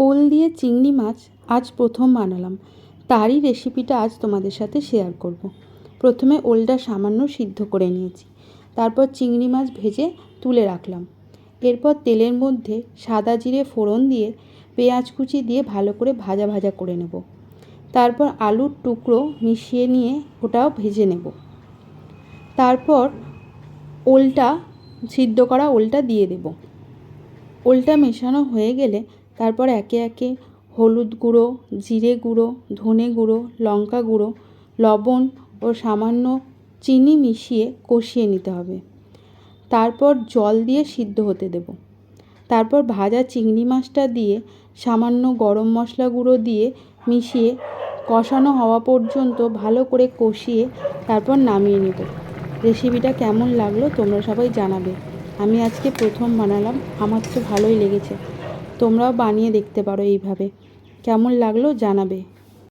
ওল দিয়ে চিংড়ি মাছ আজ প্রথম বানালাম। তারই রেসিপিটা আজ তোমাদের সাথে শেয়ার করব। প্রথমে ওলটা সামান্য সিদ্ধ করে নিয়েছি। তারপর চিংড়ি মাছ ভেজে তুলে রাখলাম। এরপর তেলের মধ্যে সাদা জিরে ফোড়ন দিয়ে পেঁয়াজ কুচি দিয়ে ভালো করে ভাজা ভাজা করে নেব। তারপর আলুর টুকরো মিশিয়ে নিয়ে ওটাও ভেজে নেব। তারপর ওলটা, সিদ্ধ করা ওলটা দিয়ে দেব। ওলটা মেশানো হয়ে গেলে তারপর একে একে হলুদ গুঁড়ো, জিরে গুঁড়ো, ধনে গুঁড়ো, লঙ্কা গুঁড়ো, লবণ ও সামান্য চিনি মিশিয়ে কষিয়ে নিতে হবে। তারপর জল দিয়ে সিদ্ধ হতে দেব। তারপর ভাজা চিংড়ি মাছটা দিয়ে সামান্য গরম মশলা গুঁড়ো দিয়ে মিশিয়ে কষানো হওয়া পর্যন্ত ভালো করে কষিয়ে তারপর নামিয়ে নেব। রেসিপিটা কেমন লাগল তোমরা সবাই জানাবে। আমি আজকে প্রথম বানালাম। আমার তো ভালোই লেগেছে। তোমরাও বানিয়ে দেখতে পারো এইভাবে। কেমন লাগল জানাবে।